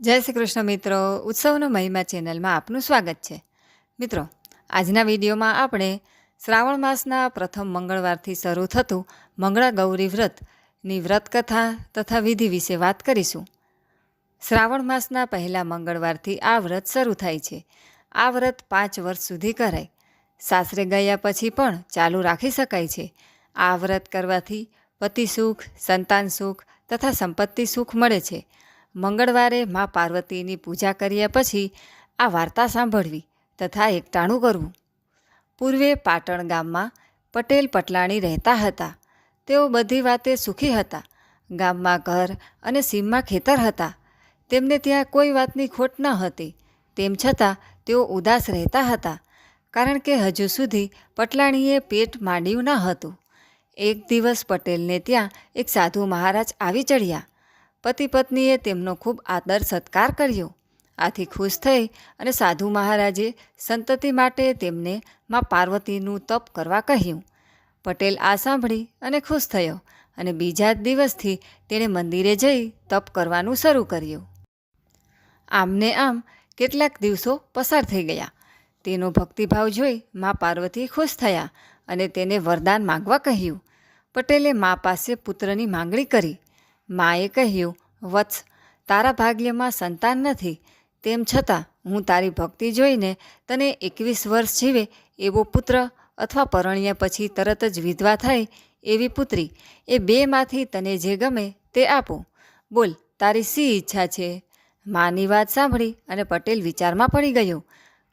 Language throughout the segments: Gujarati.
જય શ્રી કૃષ્ણ મિત્રો, ઉત્સવનો મહિમા ચેનલમાં આપનું સ્વાગત છે. મિત્રો, આજના વિડીયોમાં આપણે શ્રાવણ માસના પ્રથમ મંગળવારથી શરૂ થતું મંગળા ગૌરી વ્રતની વ્રત કથા તથા વિધિ વિશે વાત કરીશું. શ્રાવણ માસના પહેલા મંગળવારથી આ વ્રત શરૂ થાય છે. આ વ્રત પાંચ વર્ષ સુધી કરાય. સાસરે ગયા પછી પણ ચાલુ રાખી શકાય છે. આ વ્રત કરવાથી પતિ સુખ, સંતાન સુખ તથા સંપત્તિ સુખ મળે છે. મંગળવારે મા પાર્વતીની પૂજા કર્યા પછી આ વાર્તા સાંભળવી તથા એકટાણું કરવું. પૂર્વે પાટણ ગામમાં પટેલ પટલાણી રહેતા હતા. તેઓ બધી વાતે સુખી હતા. ગામમાં ઘર અને સીમમાં ખેતર હતા. તેમને ત્યાં કોઈ વાતની ખોટ ન હતી. તેમ છતાં તેઓ ઉદાસ રહેતા હતા, કારણ કે હજુ સુધી પટલાણીએ પેટ માંડ્યું ન હતું. એક દિવસ પટેલને ત્યાં એક સાધુ મહારાજ આવી ચડ્યા. પતિ પત્નીએ તેમનો ખૂબ આદર સત્કાર કર્યો. આથી ખુશ થઈ અને સાધુ મહારાજે સંતતિ માટે તેમને માં પાર્વતીનું તપ કરવા કહ્યું. પટેલ આ સાંભળી અને ખુશ થયો અને બીજા જ દિવસથી તેણે મંદિરે જઈ તપ કરવાનું શરૂ કર્યું. આમને આમ કેટલાક દિવસો પસાર થઈ ગયા. તેનો ભક્તિભાવ જોઈ મા પાર્વતી ખુશ થયા અને તેને વરદાન માંગવા કહ્યું. પટેલે મા પાસે પુત્રની માંગણી કરી. માએ કહ્યું, વત્સ, તારા ભાગ્યમાં સંતાન નથી. તેમ છતાં હું તારી ભક્તિ જોઈને તને એકવીસ વર્ષ જીવે એવો પુત્ર અથવા પરણ્યા પછી તરત જ વિધવા થાય એવી પુત્રી. એ બેમાંથી તને જે ગમે તે આપો. બોલ, તારી સી ઈચ્છા છે? માની વાત સાંભળી અને પટેલ વિચારમાં પડી ગયો.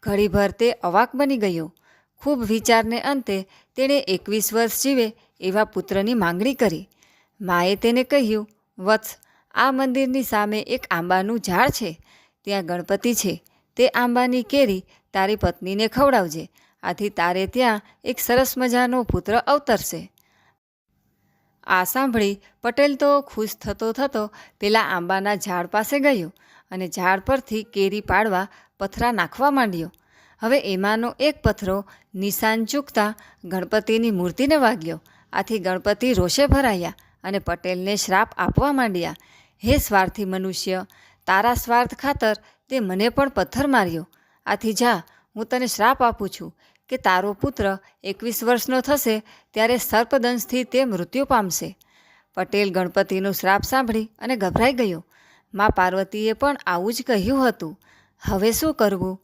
ઘડીભર તે અવાક બની ગયો. ખૂબ વિચારને અંતે તેણે એકવીસ વર્ષ જીવે એવા પુત્રની માંગણી કરી. માએ તેને કહ્યું વત્સ, આ મંદિરની સામે એક આંબાનું ઝાડ છે. ત્યાં ગણપતિ છે. તે આંબાની કેરી તારી પત્નીને ખવડાવજે. આથી તારે ત્યાં એક સરસ મજાનો પુત્ર અવતરશે. આ સાંભળી પટેલ તો ખુશ થતો થતો પેલા આંબાના ઝાડ પાસે ગયો અને ઝાડ પરથી કેરી પાડવા પથરા નાખવા માંડ્યો. હવે એમાંનો એક પથરો નિશાન ચૂકતા ગણપતિની મૂર્તિને વાગ્યો. આથી ગણપતિ રોષે ભરાયા. અને પટેલને શ્રાપ આપવા માંડ્યા. હે સ્વાર્થી મનુષ્ય, તારા સ્વાર્થ ખાતર તે મને પણ પથ્થર માર્યો. આથી જા, હું તને શ્રાપ આપું છું કે તારો પુત્ર એકવીસ વર્ષનો થશે ત્યારે સર્પદંશથી તે મૃત્યુ પામશે. પટેલ ગણપતિનો શ્રાપ સાંભળી અને ગભરાઈ ગયો. મા પાર્વતીએ પણ આવું જ કહ્યું હતું. હવે શું કરવું?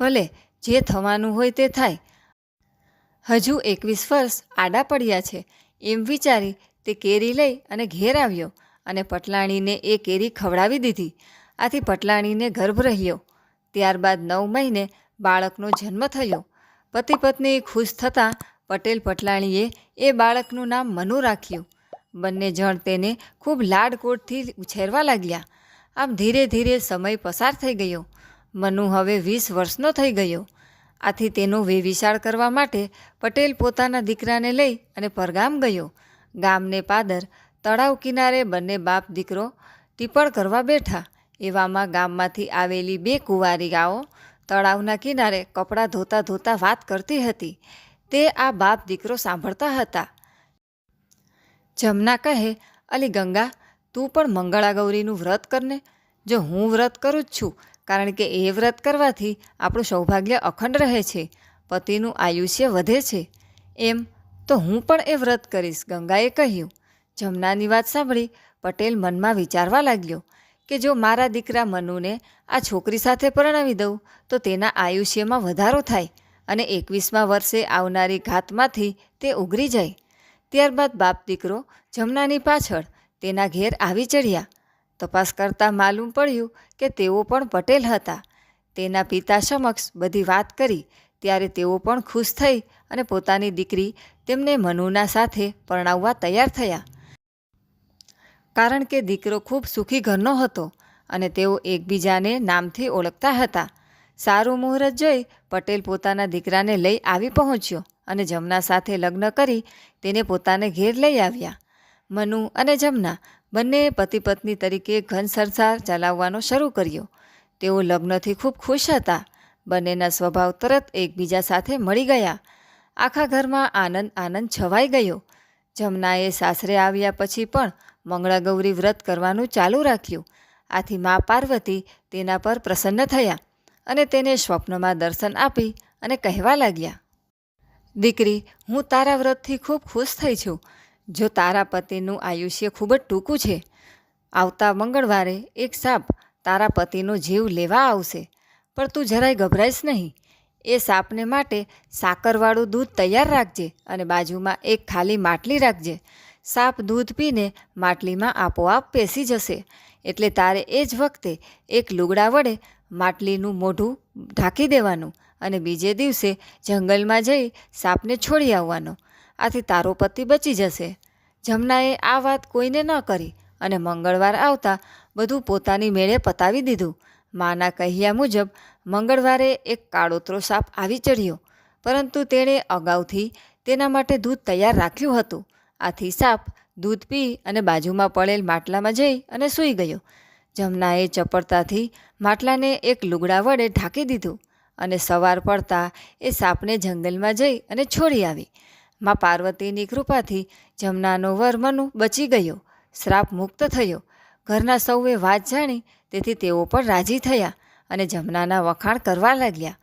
ભલે, જે થવાનું હોય તે થાય. હજુ એકવીસ વર્ષ આડા પડ્યા છે. એમ વિચારી તે કેરી લઈ અને ઘેર આવ્યો અને પટલાણીને એ કેરી ખવડાવી દીધી. આથી પટલાણીને ગર્ભ રહ્યો. ત્યારબાદ નવ મહિને બાળકનો જન્મ થયો. પતિ પત્ની ખુશ થતાં પટેલ પટલાણીએ એ બાળકનું નામ મનુ રાખ્યું. બંને જણ તેને ખૂબ લાડકોટથી ઉછેરવા લાગ્યા. આમ ધીરે ધીરે સમય પસાર થઈ ગયો. મનુ હવે વીસ વર્ષનો થઈ ગયો. આથી તેનો વેવિશાળ કરવા માટે પટેલ પોતાના દીકરાને લઈ અને પરગામ ગયો. ગામને પાદર, તળાવ કિનારે બંને બાપ દીકરો ટીપણ કરવા બેઠા. એવામાં ગામમાંથી આવેલી બે કુંવારીગાઓ તળાવના કિનારે કપડાં ધોતા ધોતા વાત કરતી હતી. તે આ બાપ દીકરો સાંભળતા હતા. જમના કહે, અલી ગંગા, તું પણ મંગળા ગૌરીનું વ્રત કરને. જો હું વ્રત કરું જ છું, કારણ કે એ વ્રત કરવાથી આપણું સૌભાગ્ય અખંડ રહે છે. પતિનું આયુષ્ય વધે છે. એમ તો હું પણ એ વ્રત કરીશ, ગંગાએ કહ્યું. જમનાની વાત સાંભળી પટેલ મનમાં વિચારવા લાગ્યો કે જો મારા દીકરા મનુને આ છોકરી સાથે પરણાવી દઉં, તો તેના આયુષ્યમાં વધારો થાય અને એકવીસમા વર્ષે આવનારી ઘાતમાંથી તે ઉગરી જાય. ત્યારબાદ બાપ દીકરો જમનાની પાછળ તેના ઘેર આવી ચડ્યા. તપાસ કરતાં માલુમ પડ્યું કે તેઓ પણ પટેલ હતા. તેના પિતા સમક્ષ બધી વાત કરી ત્યારે તેઓ પણ ખુશ થઈ અને પોતાની દીકરી તેમને મનુના સાથે પરણાવવા તૈયાર થયા. કારણ કે દીકરો ખૂબ સુખી ઘરનો હતો અને તેઓ એકબીજાને નામથી ઓળખતા હતા. સારું મુહૂર્ત જોઈ પટેલ પોતાના દીકરાને લઈ આવી પહોંચ્યો અને જમના સાથે લગ્ન કરી તેને પોતાને ઘેર લઈ આવ્યા. મનુ અને જમના બંને પતિ પત્ની તરીકે ઘન સંસાર ચલાવવાનો શરૂ કર્યો. તેઓ લગ્નથી ખૂબ ખુશ હતા. બંનેના સ્વભાવ તરત એકબીજા સાથે મળી ગયા. આખા ઘરમાં આનંદ આનંદ છવાઈ ગયો. જમનાએ સાસરે આવ્યા પછી પણ મંગળાગૌરી વ્રત કરવાનું ચાલુ રાખ્યું. આથી મા પાર્વતી તેના પર પ્રસન્ન થયા અને તેને સ્વપ્નમાં દર્શન આપી અને કહેવા લાગ્યા, દીકરી, હું તારા વ્રતથી ખૂબ ખુશ થઈ છું. જો તારા પતિનું આયુષ્ય ખૂબ જ ટૂંકું છે, આવતા મંગળવારે એક સાપ તારા પતિનો જીવ લેવા આવશે. પણ તું જરાય ગભરાઈશ નહીં. એ સાપને માટે સાકરવાળું દૂધ તૈયાર રાખજે અને બાજુમાં એક ખાલી માટલી રાખજે. સાપ દૂધ પીને માટલીમાં આપોઆપ પેસી જશે. એટલે તારે એ જ વખતે એક લુગડા વડે માટલીનું મોઢું ઢાંકી દેવાનું અને બીજે દિવસે જંગલમાં જઈ સાપને છોડી આવવાનો. આથી તારો પતિ બચી જશે. જમનાએ આ વાત કોઈને ન કરી અને મંગળવાર આવતા બધું પોતાની મેળે પતાવી દીધું. માના કહ્યા મુજબ મંગળવારે એક કાળોતરો સાપ આવી ચડ્યો પરંતુ તેણે અગાઉથી તેના માટે દૂધ તૈયાર રાખ્યું હતું. આથી સાપ દૂધ પી અને બાજુમાં પડેલ માટલામાં જઈ અને સૂઈ ગયો. જમનાએ ચપળતાથી માટલાને એક લુગડા વડે ઢાંકી દીધું અને સવાર પડતા એ સાપને જંગલમાં જઈ અને છોડી આવી. મા પાર્વતીની કૃપાથી જમનાનો વર મનુ બચી ગયો. શ્રાપ મુક્ત થયો. ઘરના સૌએ વાત જાણી, તેથી તેઓ પણ રાજી થયા અને જમનાના વખાણ કરવા લાગ્યા.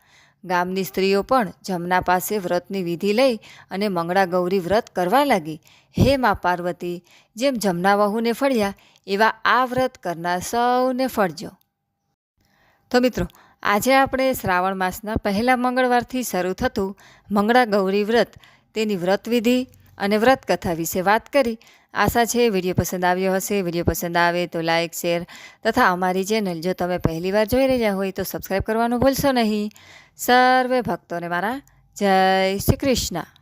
ગામની સ્ત્રીઓ પણ જમના પાસે વ્રતની વિધિ લઈ અને મંગળા ગૌરી વ્રત કરવા લાગી. હે મા પાર્વતી, જેમ જમના વહુને ફળ્યા, એવા આ વ્રત કરનાર સૌને ફળજો. તો મિત્રો, આજે આપણે શ્રાવણ માસના પહેલા મંગળવારથી શરૂ થતું મંગળા ગૌરી વ્રત, તેની વ્રતવિધિ અને વ્રત કથા વિશે વાત કરી આશા છે, વીડિયો પસંદ આવ્યો હશે, વીડિયો પસંદ આવે તો લાઇક શેર તથા અમારી ચેનલ જો તમે પહેલીવાર જોઈ રહ્યા હોય તો સબસ્ક્રાઈબ કરવાનું ભૂલશો નહીં. સર્વે ભક્તોને મારા જય શ્રી કૃષ્ણ.